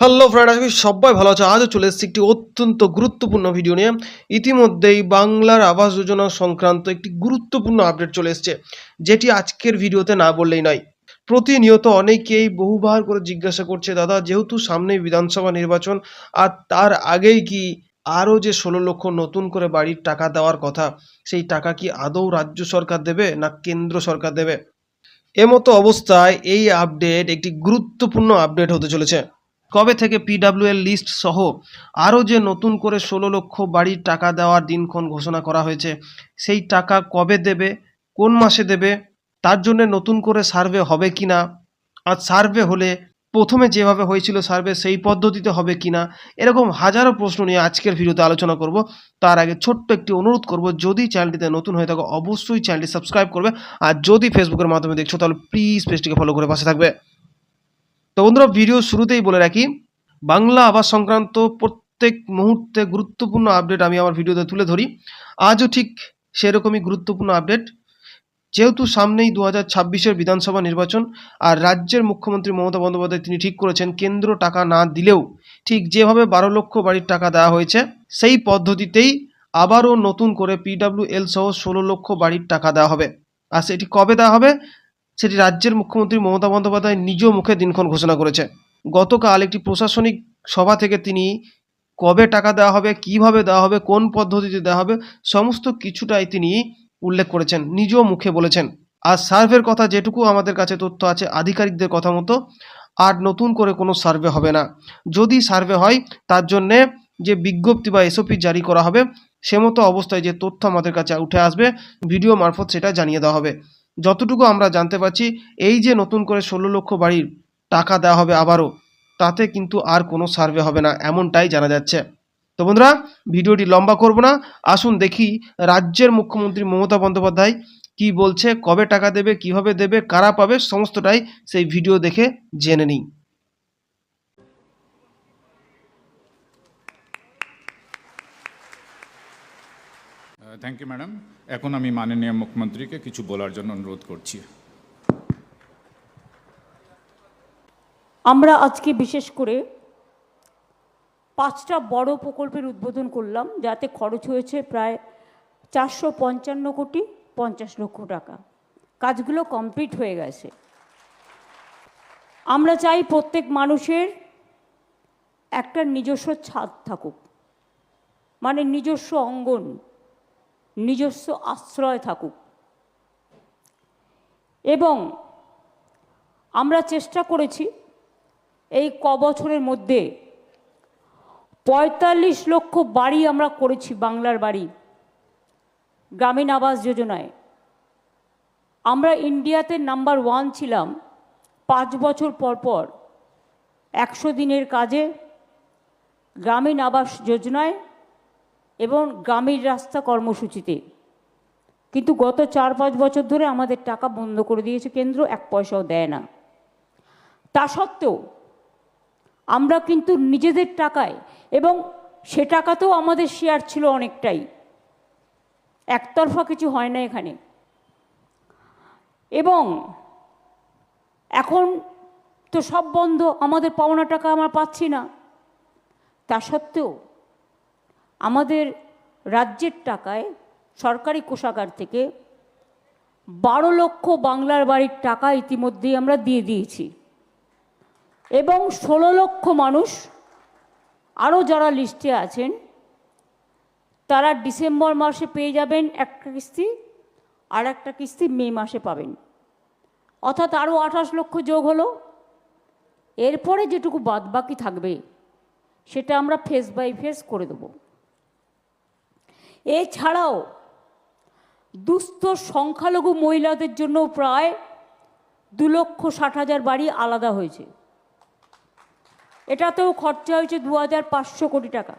Hello friend করি সবাই ভালো আছে। আজও চলে এসেছি একটি অত্যন্ত গুরুত্বপূর্ণ ভিডিও নিয়ে। ইতিমধ্যেই বাংলার আবাস যোজনা সংক্রান্ত একটি গুরুত্বপূর্ণ আপডেট চলে এসেছে, যেটি আজকের ভিডিওতে না বললেই নয়। প্রতিনিয়ত অনেকেই বহুবার করে জিজ্ঞাসা করছে, দাদা, যেহেতু সামনেই বিধানসভা নির্বাচন, আর তার আগেই কি আরও যে ষোলো লক্ষ নতুন করে বাড়ির টাকা দেওয়ার কথা, সেই টাকা কি আদৌ রাজ্য সরকার দেবে না কেন্দ্র সরকার দেবে? এমতো অবস্থায় এই আপডেট একটি গুরুত্বপূর্ণ আপডেট হতে চলেছে। কবে থেকে পিডাব্লিউএল লিস্ট সহ আরও যে নতুন করে ষোলো লক্ষ বাড়ির টাকা দেওয়ার দিনক্ষণ ঘোষণা করা হয়েছে, সেই টাকা কবে দেবে, কোন মাসে দেবে, তার জন্য নতুন করে সার্ভে হবে কি না, আর সার্ভে হলে প্রথমে যেভাবে হয়েছিল সার্ভে সেই পদ্ধতিতে হবে কি না, এরকম হাজারো প্রশ্ন নিয়ে আজকের ভিডিওতে আলোচনা করব। তার আগে ছোট্ট একটি অনুরোধ করব, যদি চ্যানেলটিতে নতুন হয়ে থাকো, অবশ্যই চ্যানেলটি সাবস্ক্রাইব করবে, আর যদি ফেসবুকের মাধ্যমে দেখছ, তাহলে প্লিজ পেজটিকে ফলো করে পাশে থাকবে। তো বন্ধুরা ভিডিও শুরুতেই বলে রাখি, বাংলা আবাস সংক্রান্ত প্রত্যেক মুহূর্তে গুরুত্বপূর্ণ আপডেট আমি আমার ভিডিওতে তুলে ধরি। আজও ঠিক সেরকমই গুরুত্বপূর্ণ আপডেট যেহেতু সামনেই দু হাজার ছাব্বিশের বিধানসভা নির্বাচন, আর রাজ্যের মুখ্যমন্ত্রী মমতা বন্দ্যোপাধ্যায় তিনি ঠিক করেছেন, কেন্দ্র টাকা না দিলেও ঠিক যেভাবে বারো লক্ষ বাড়ির টাকা দেওয়া হয়েছে, সেই পদ্ধতিতেই আবারও নতুন করে পিডাব্লিউএল সহ ষোলো লক্ষ বাড়ির টাকা দেওয়া হবে। আর সেটি কবে দেওয়া হবে? সেটি রাজ্যের মুখ্যমন্ত্রী মমতা বন্দ্যোপাধ্যায় নিজ মুখে দিনক্ষণ ঘোষণা করেছে। গতকাল একটি প্রশাসনিক সভা থেকে তিনি কবে টাকা দেওয়া হবে, কীভাবে দেওয়া হবে, কোন পদ্ধতিতে দেওয়া হবে, সমস্ত কিছুটাই তিনি উল্লেখ করেছেন নিজ মুখে বলেছেন। আর সার্ভের কথা যেটুকু আমাদের কাছে তথ্য আছে, আধিকারিকদের কথা মতো আর নতুন করে কোনো সার্ভে হবে না। যদি সার্ভে হয়, তার জন্যে যে বিজ্ঞপ্তি বা এসওপি জারি করা হবে, সে মতো অবস্থায় যে তথ্য আমাদের কাছে উঠে আসবে, ভিডিও মারফত সেটা জানিয়ে দেওয়া হবে। যতটুকু আমরা জানতে পারছি, এই যে নতুন করে ষোলো লক্ষ বাড়ির টাকা দেওয়া হবে আবারও, তাতে কিন্তু আর কোনো সার্ভে হবে না, এমনটাই জানা যাচ্ছে। তো বন্ধুরা, ভিডিওটি লম্বা করব না, আসুন দেখি রাজ্যের মুখ্যমন্ত্রী মমতা বন্দ্যোপাধ্যায় কি বলছে, কবে টাকা দেবে, কীভাবে দেবে, কারা পাবে, সমস্তটাই সেই ভিডিও দেখে জেনে নিই। থ্যাংক ইউ ম্যাডাম এখন আমি মাননীয় মুখ্যমন্ত্রীকে কিছু বলার জন্য অনুরোধ করছি। আমরা আজকে বিশেষ করে পাঁচটা বড় প্রকল্পের উদ্বোধন করলাম, যাতে খরচ হয়েছে প্রায় চারশো পঞ্চান্ন কোটি পঞ্চাশ লক্ষ টাকা। কাজগুলো কমপ্লিট হয়ে গেছে। আমরা চাই প্রত্যেক মানুষের একটা নিজস্ব ছাদ থাকুক মানে নিজস্ব অঙ্গন। নিজস্ব আশ্রয় থাকুক। এবং আমরা চেষ্টা করেছি এই ক বছরের মধ্যে পঁয়তাল্লিশ লক্ষ বাড়ি আমরা করেছি বাংলার বাড়ি গ্রামীণ আবাস যোজনায়। আমরা ইন্ডিয়াতে নাম্বার ওয়ান ছিলাম পাঁচ বছর পর পর একশো দিনের কাজে গ্রামীণ আবাস যোজনায় এবং গ্রামীণ রাস্তা কর্মসূচিতে। কিন্তু গত চার পাঁচ বছর ধরে আমাদের টাকা বন্ধ করে দিয়েছে কেন্দ্র, এক পয়সাও দেয় না। তা সত্ত্বেও আমরা কিন্তু নিজেদের টাকায় এবং সে টাকাতেও আমাদের শেয়ার ছিল অনেকটাই। একতরফা কিছু হয় না এখানে। এবং এখন তো সব বন্ধ, আমাদের পাওনা টাকা আমরা পাচ্ছি না। তা সত্ত্বেও আমাদের রাজ্যের টাকায় সরকারি কোষাগার থেকে বারো লক্ষ বাংলার বাড়ির টাকা ইতিমধ্যেই আমরা দিয়ে দিয়েছি। এবং ষোলো লক্ষ মানুষ আরও যারা লিস্টে আছেন, তারা ডিসেম্বর মাসে পেয়ে যাবেন একটা কিস্তি আর একটা কিস্তি মে মাসে পাবেন। অর্থাৎ আরও আঠাশ লক্ষ যোগ হলো। এরপরে যেটুকু বাদবাকি থাকবে, সেটা আমরা ফেস বাই ফেস করে দেব। এছাড়াও দুস্থ সংখ্যালঘু মহিলাদের জন্য প্রায় দু লক্ষ ষাট হাজার বাড়ি আলাদা হয়েছে। এটাতেও খরচা হয়েছে দু হাজার পাঁচশো কোটি টাকা।